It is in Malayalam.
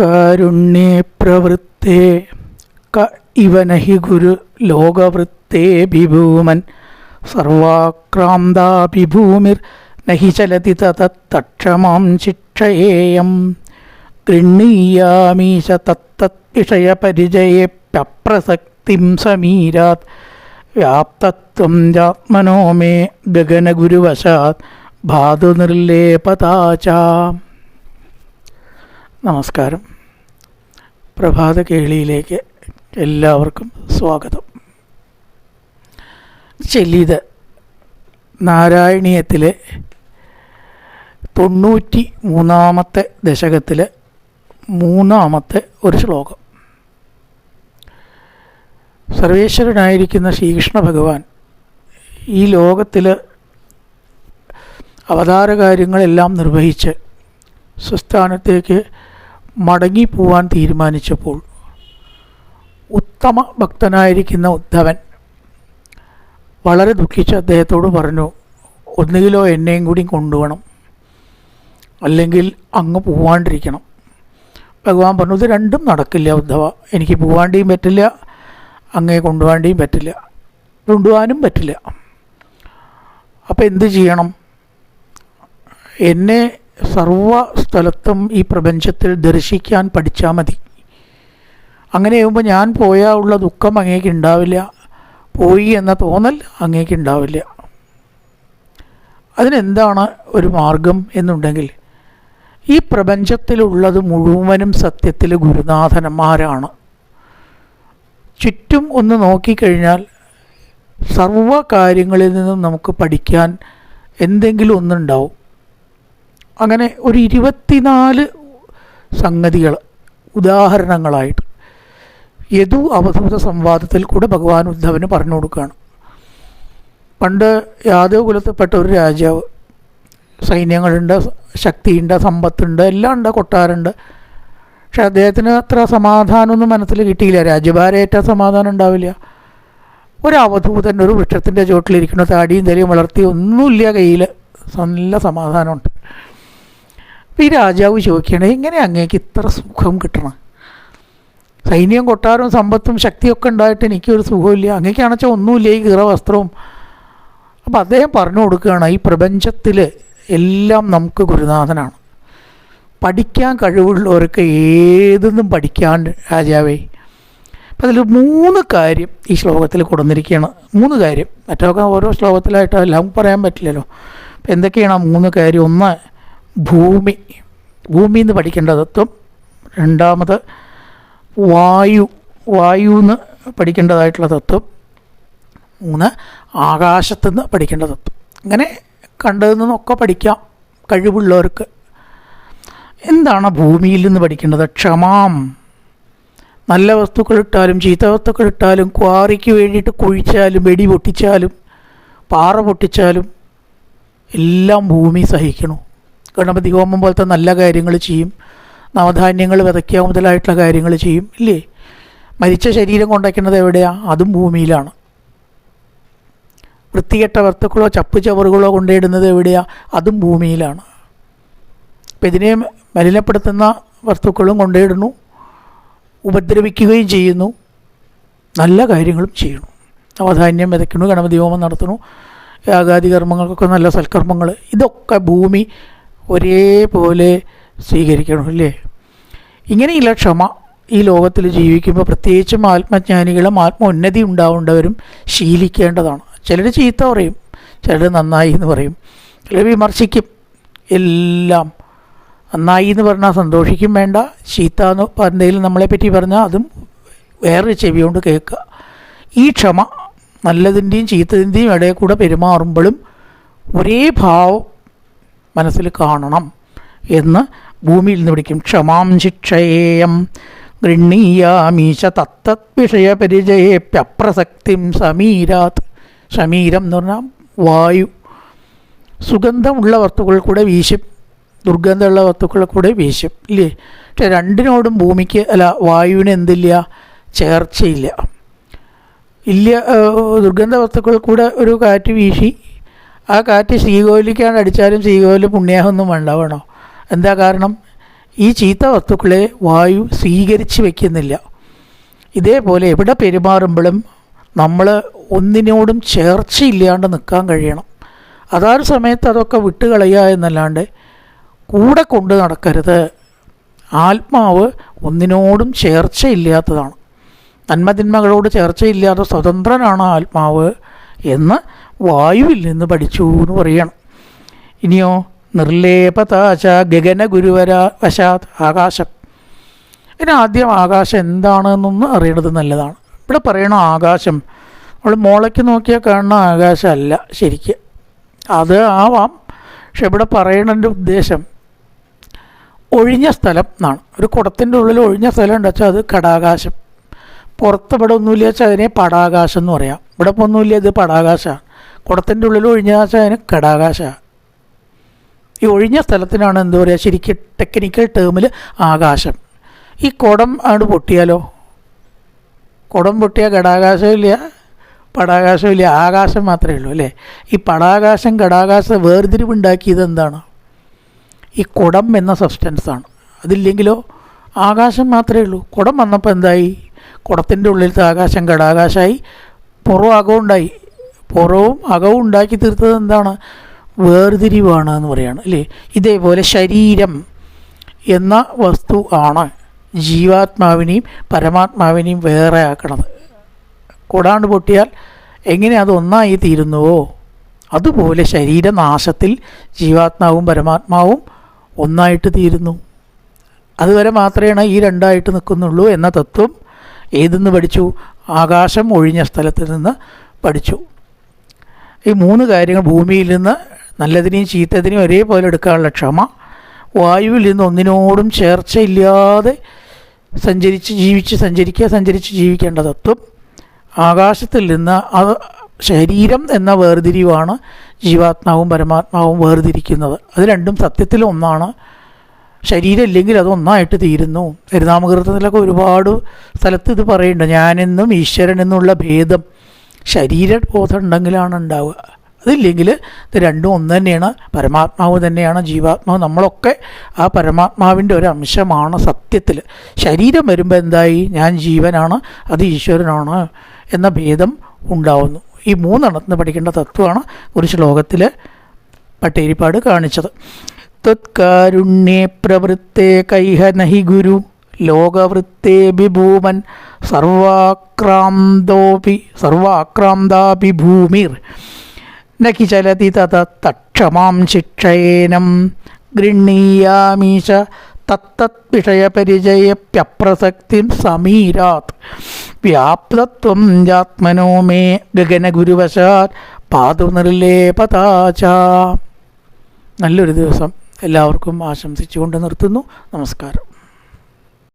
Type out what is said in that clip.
കാരുണ്യേ പ്രവൃത്തേ ക ഇവനഹി ഗുരു ലോകവൃത്തേ വിഭൂമൻ സർവാക്രാന്താഭിഭൂമിർ നഹി ചലതി തത്തക്ഷമാം ശിക്ഷയേയം. ഗൃഹീയാമീശ തത്തദ്വിഷയപരിചയേപ്യപ്രസക്തിം സമീരാത് വ്യാപ്തത്വം ജാത്മനോ മേ ഗഗനഗുരുവശാത് ഭാതു നിർലേപതാച. നമസ്കാരം. പ്രഭാത കേളിയിലേക്ക് എല്ലാവർക്കും സ്വാഗതം. ചെല്ലിത് നാരായണീയത്തിലെ തൊണ്ണൂറ്റി മൂന്നാമത്തെ ദശകത്തിലെ മൂന്നാമത്തെ ഒരു ശ്ലോകം. സർവേശ്വരനായിരിക്കുന്ന ശ്രീകൃഷ്ണ ഭഗവാൻ ഈ ലോകത്തിൽ അവതാരകാര്യങ്ങളെല്ലാം നിർവഹിച്ച് സ്വസ്ഥാനത്തേക്ക് മടങ്ങിപ്പോവാൻ തീരുമാനിച്ചപ്പോൾ ഉത്തമ ഭക്തനായിരിക്കുന്ന ഉദ്ധവൻ വളരെ ദുഃഖിച്ച് അദ്ദേഹത്തോട് പറഞ്ഞു ഒന്നുകിലോ എന്നെയും കൂടി കൊണ്ടുപോകണം അല്ലെങ്കിൽ അങ്ങ് പോവാണ്ടിരിക്കണം. ഭഗവാൻ പറഞ്ഞു ഇത് രണ്ടും നടക്കില്ല ഉദ്ധവ എനിക്ക് പോവാണ്ടിയും പറ്റില്ല അങ്ങേ കൊണ്ടുപോകാണ്ടിയും പറ്റില്ല കൊണ്ടുപോകാനും പറ്റില്ല. അപ്പോൾ എന്ത് ചെയ്യണം? എന്നെ സർവ സ്ഥലത്തും ഈ പ്രപഞ്ചത്തിൽ ദർശിക്കാൻ പഠിച്ചാൽ മതി. അങ്ങനെ ആകുമ്പോൾ ഞാൻ പോയാൽ ഉള്ള ദുഃഖം അങ്ങേക്ക് ഉണ്ടാവില്ല പോയി എന്ന തോന്നൽ അങ്ങേക്ക് ഉണ്ടാവില്ല അതിനെന്താണ് ഒരു മാർഗം എന്നുണ്ടെങ്കിൽ ഈ പ്രപഞ്ചത്തിലുള്ളത് മുഴുവനും സത്യത്തിൽ ഗുരുനാഥന്മാരാണ്. ചുറ്റും ഒന്ന് നോക്കിക്കഴിഞ്ഞാൽ സർവ കാര്യങ്ങളിൽ നിന്നും നമുക്ക് പഠിക്കാൻ എന്തെങ്കിലും ഒന്നുണ്ടാവും. അങ്ങനെ ഒരു ഇരുപത്തിനാല് സംഗതികൾ ഉദാഹരണങ്ങളായിട്ട്. യദു അവധൂത സംവാദത്തിൽ കൂടെ ഭഗവാൻ ഉദ്ധവന് പറഞ്ഞു കൊടുക്കുകയാണ്. പണ്ട് യാദവ് കുലത്തിൽപ്പെട്ട ഒരു രാജാവ് സൈന്യങ്ങളുണ്ട് ശക്തിയുണ്ട് സമ്പത്തുണ്ട് എല്ലാം ഉണ്ട് കൊട്ടാരുണ്ട് പക്ഷെ അദ്ദേഹത്തിന് അത്ര സമാധാനമൊന്നും മനസ്സിൽ കിട്ടിയില്ല. രാജ്യഭാരേറ്റ സമാധാനം ഉണ്ടാവില്ല. ഒരു അവധൂതൻ ഒരു വൃക്ഷത്തിന്റെ ചുവട്ടിലിരിക്കുന്ന താടിയും തലയും വളർത്തി ഒന്നുമില്ല കയ്യിൽ. നല്ല സമാധാനമുണ്ട്. അപ്പം ഈ രാജാവ് ചോദിക്കുകയാണ് എങ്ങനെ അങ്ങേക്ക് ഇത്ര സുഖം കിട്ടണം? സൈന്യം കൊട്ടാരവും സമ്പത്തും ശക്തിയൊക്കെ ഉണ്ടായിട്ട് എനിക്കൊരു സുഖമില്ല. അങ്ങേക്കാണെച്ചാൽ ഒന്നുമില്ല ഈ കീറ വസ്ത്രവും അപ്പോൾ അദ്ദേഹം പറഞ്ഞു കൊടുക്കുകയാണ് ഈ പ്രപഞ്ചത്തിൽ എല്ലാം നമുക്ക് ഗുരുനാഥനാണ്. പഠിക്കാൻ കഴിവുള്ളവർക്ക് ഏതൊന്നും പഠിക്കാൻ രാജാവേ. അപ്പം അതിൽ മൂന്ന് കാര്യം ഈ ശ്ലോകത്തിൽ കൊടുന്നിരിക്കുകയാണ് മൂന്ന് കാര്യം. മറ്റൊക്കെ ഓരോ ശ്ലോകത്തിലായിട്ട് എല്ലാം പറയാൻ പറ്റില്ലല്ലോ. അപ്പം എന്തൊക്കെയാണ് ആ മൂന്ന് കാര്യം? ഒന്ന് ഭൂമി. ഭൂമി എന്ന് പഠിക്കേണ്ട തത്വം രണ്ടാമത് വായു. വായു എന്ന് പഠിക്കേണ്ടതായിട്ടുള്ള തത്വം. മൂന്ന് ആകാശത്തു നിന്ന് പഠിക്കേണ്ട തത്വം. ഇങ്ങനെ കണ്ടതിൽ നിന്നൊക്കെ പഠിക്കാം കഴിവുള്ളവർക്ക്. എന്താണ് ഭൂമിയിൽ നിന്ന് പഠിക്കേണ്ടത്? ക്ഷമാം. നല്ല വസ്തുക്കൾ ഇട്ടാലും ചീത്ത വസ്തുക്കൾ ഇട്ടാലും ക്വാറിക്ക് വേണ്ടിയിട്ട് കുഴിച്ചാലും വെടി പൊട്ടിച്ചാലും പാറ പൊട്ടിച്ചാലും എല്ലാം ഭൂമി സഹിക്കണു. ഗണപതി ഹോമം പോലത്തെ നല്ല കാര്യങ്ങൾ ചെയ്യും. നവധാന്യങ്ങൾ വിതയ്ക്കുക മുതലായിട്ടുള്ള കാര്യങ്ങൾ ചെയ്യും. ഇല്ലേ? മരിച്ച ശരീരം കൊണ്ടയ്ക്കുന്നത് എവിടെയാണ് അതും ഭൂമിയിലാണ്. വൃത്തികെട്ട വസ്തുക്കളോ ചപ്പ് ചവറുകളോ കൊണ്ടിടുന്നത് എവിടെയാണ് അതും ഭൂമിയിലാണ്. അപ്പം ഇതിനെ മലിനപ്പെടുത്തുന്ന വസ്തുക്കളും കൊണ്ടിടുന്നു ഉപദ്രവിക്കുകയും ചെയ്യുന്നു. നല്ല കാര്യങ്ങളും ചെയ്യുന്നു. നവധാന്യം വിതയ്ക്കുന്നു ഗണപതി ഹോമം നടത്തുന്നു. യാഗാദി കർമ്മങ്ങൾക്കൊക്കെ നല്ല സൽക്കർമ്മങ്ങൾ. ഇതൊക്കെ ഭൂമി ഒരേപോലെ സ്വീകരിക്കണം അല്ലേ? ഇങ്ങനെയുള്ള ക്ഷമ ഈ ലോകത്തിൽ ജീവിക്കുമ്പോൾ പ്രത്യേകിച്ചും ആത്മജ്ഞാനികളും ആത്മോന്നതി ഉണ്ടാവേണ്ടവരും ശീലിക്കേണ്ടതാണ്. ചിലർ ചീത്ത പറയും ചിലർ നന്നായി എന്ന് പറയും. ചിലർ വിമർശിക്കും എല്ലാം നന്നായി എന്ന് പറഞ്ഞാൽ സന്തോഷിക്കും വേണ്ട. ചീത്ത എന്ന് എന്തെങ്കിലും നമ്മളെപ്പറ്റി പറഞ്ഞാൽ അതും വേറൊരു ചെവി കൊണ്ട് കേൾക്കുക. ഈ ക്ഷമ നല്ലതിന്റെയും ചീത്തതിന്റെയും ഇടയിൽ കൂടെ പെരുമാറുമ്പോഴും ഒരേ ഭാവം മനസ്സിൽ കാണണം എന്ന് ഭൂമിയിൽ നിന്ന് പിടിക്കും. ക്ഷമാം ശിക്ഷയേയം ഗൃഹീയാമീശ തത്തത് വിഷയപരിചയേപ്യപ്രസക്തിം സമീരാത്. സമീരം എന്ന് പറഞ്ഞാൽ വായു. സുഗന്ധമുള്ള വസ്തുക്കൾ കൂടെ വീശും. ദുർഗന്ധമുള്ള വസ്തുക്കൾ കൂടെ വീശും. ഇല്ലേ? പക്ഷെ രണ്ടിനോടും ഭൂമിക്ക് അല്ല വായുവിന് എന്തില്ല? ചേർച്ചയില്ല. ഇല്ല ദുർഗന്ധ വസ്തുക്കൾ കൂടെ ഒരു കാറ്റ് വീശി ആ കാറ്റ് ശ്രീകോവിലിക്കാണ്ട് അടിച്ചാലും ശ്രീകോവിൽ പുണ്യാഹമൊന്നും ഉണ്ടാവണോ? എന്താ കാരണം? ഈ ചീത്ത വസ്തുക്കളെ വായു സ്വീകരിച്ച് വയ്ക്കുന്നില്ല ഇതേപോലെ എവിടെ പെരുമാറുമ്പോഴും നമ്മൾ ഒന്നിനോടും ചേർച്ചയില്ലാണ്ട് നിൽക്കാൻ കഴിയണം. അതാത് സമയത്ത് അതൊക്കെ വിട്ടുകളയുക എന്നല്ലാണ്ട് കൂടെ കൊണ്ട് നടക്കരുത്. ആത്മാവ് ഒന്നിനോടും ചേർച്ചയില്ലാത്തതാണ്. നന്മതിന്മകളോട് ചേർച്ചയില്ലാതെ സ്വതന്ത്രനാണ് ആത്മാവ് എന്ന് വായുവിൽ നിന്ന് പഠിച്ചു എന്ന് പറയണം. ഇനിയോ നിർലേപതാശ ഗഗന ഗുരുവര വശാത് ആകാശം. ഇനി ആദ്യം ആകാശം എന്താണെന്നൊന്ന് അറിയണത് നല്ലതാണ്. ഇവിടെ പറയണ ആകാശം. നമ്മൾ മോളയ്ക്ക് നോക്കിയാൽ കാണുന്ന ആകാശമല്ല ശരിക്ക്. അത് ആവാം. പക്ഷെ ഇവിടെ പറയണതിന്റെ ഉദ്ദേശം ഒഴിഞ്ഞ സ്ഥലം എന്നാണ്. ഒരു കുടത്തിന്റെ ഉള്ളിൽ ഒഴിഞ്ഞ സ്ഥലം ഉണ്ട് അത് കടാകാശം. പുറത്ത് ഇവിടെ ഒന്നുമില്ല വെച്ചാൽ അതിനെ പടാകാശം എന്ന് പറയാം. ഇവിടെ ഒന്നുമില്ല ഇത് പടാകാശമാണ്. കുടത്തിന്റെ ഉള്ളിൽ ഒഴിഞ്ഞ അതിന് കടാകാശമാണ് ഈ ഒഴിഞ്ഞ സ്ഥലത്തിനാണ് എന്താ പറയുക ശരിക്കും ടെക്നിക്കൽ ടേമിൽ ആകാശം. ഈ കുടം ആണ് പൊട്ടിയാലോ? കുടം പൊട്ടിയാൽ ഘടാകാശമില്ല പടാകാശമില്ല ആകാശം മാത്രമേ ഉള്ളൂ അല്ലേ? ഈ പടാകാശം ഘടാകാശ വേർതിരിവുണ്ടാക്കിയത് എന്താണ് ഈ കുടം എന്ന സബ്സ്റ്റൻസ് ആണ്. അതില്ലെങ്കിലോ? ആകാശം മാത്രമേ ഉള്ളൂ. കുടം വന്നപ്പോൾ എന്തായി? കുടത്തിന്റെ ഉള്ളിലത്തെ ആകാശം ഘടാകാശമായി പുറം ഉണ്ടായി പുറവും അകവും ഉണ്ടാക്കി തീർത്തത് എന്താണ്? വേർതിരിവാണ് എന്ന് പറയുകയാണ് അല്ലേ? ഇതേപോലെ ശരീരം എന്ന വസ്തു ആണ് ജീവാത്മാവിനെയും പരമാത്മാവിനെയും വേറെ ആക്കണത്. കൂടാണ്ട് പൊട്ടിയാൽ എങ്ങനെ അത് ഒന്നായി തീരുന്നുവോ? അതുപോലെ ശരീരനാശത്തിൽ ജീവാത്മാവും പരമാത്മാവും ഒന്നായിട്ട് തീരുന്നു. അതുവരെ മാത്രമേ ഈ രണ്ടായിട്ട് നിൽക്കുന്നുള്ളൂ എന്ന തത്വം ഏതെന്ന് പഠിച്ചു? ആകാശം ഒഴിഞ്ഞ സ്ഥലത്ത് നിന്ന് പഠിച്ചു. ഈ മൂന്ന് കാര്യങ്ങൾ ഭൂമിയിൽ നിന്ന് നല്ലതിനെയും ചീത്തതിനെയും ഒരേപോലെ എടുക്കാനുള്ള ക്ഷമ വായുവിൽ നിന്ന് ഒന്നിനോടും ചേർച്ചയില്ലാതെ സഞ്ചരിച്ച് ജീവിച്ച് സഞ്ചരിക്കുക സഞ്ചരിച്ച് ജീവിക്കേണ്ട തത്വം ആകാശത്തിൽ നിന്ന് അത് ശരീരം എന്ന വേർതിരിവാണ് ജീവാത്മാവും പരമാത്മാവും വേർതിരിക്കുന്നത്. അത് രണ്ടും സത്യത്തിൽ ഒന്നാണ്. ശരീരം ഇല്ലെങ്കിൽ അത് ഒന്നായിട്ട് തീരുന്നു. ഹരിനാമകൃതത്തിലൊക്കെ ഒരുപാട് സ്ഥലത്ത് ഇത് പറയുന്നുണ്ട്. ഞാനെന്നും ഈശ്വരൻ എന്നുള്ള ഭേദം ശരീരബോധം ഉണ്ടെങ്കിലാണ് ഉണ്ടാവുക അതില്ലെങ്കിൽ ഇത് രണ്ടും ഒന്ന് തന്നെയാണ്. പരമാത്മാവ് തന്നെയാണ് ജീവാത്മാവ്. നമ്മളൊക്കെ ആ പരമാത്മാവിന്റെ ഒരു അംശമാണ് സത്യത്തിൽ. ശരീരം വരുമ്പോൾ എന്തായി? ഞാൻ ജീവനാണ് അത് ഈശ്വരനാണ് എന്ന ഭേദം ഉണ്ടാവുന്നു. ഈ മൂന്നെണ്ണത്തിന് പഠിക്കേണ്ട തത്വമാണ് ഒരു ശ്ലോകത്തിൽ പട്ടേരിപ്പാട് കാണിച്ചത്. തത്കാരുണ്യേ പ്രവൃത്തെ കൈഹ നഹി ഗുരു. ലോകവൃത്തെ വിഭൂമൻ സർവാക്രാന്തോപി സർവാക്രാന്താപി ഭൂമിർ നഖി ചലതി തത തക്ഷമാം ശിക്ഷയേനം. ഗൃഹീയാമീശ തത്തത് വിഷയപരിചയപ്യപ്രസക്തി സമീരാത്. വ്യാപ്തത്വം ജാത്മനോ മേ ഗഗനഗുരുവശാത് പാതുനിർലേപതാച നല്ലൊരു ദിവസം. എല്ലാവർക്കും ആശംസിച്ചുകൊണ്ട് നിർത്തുന്നു. നമസ്കാരം.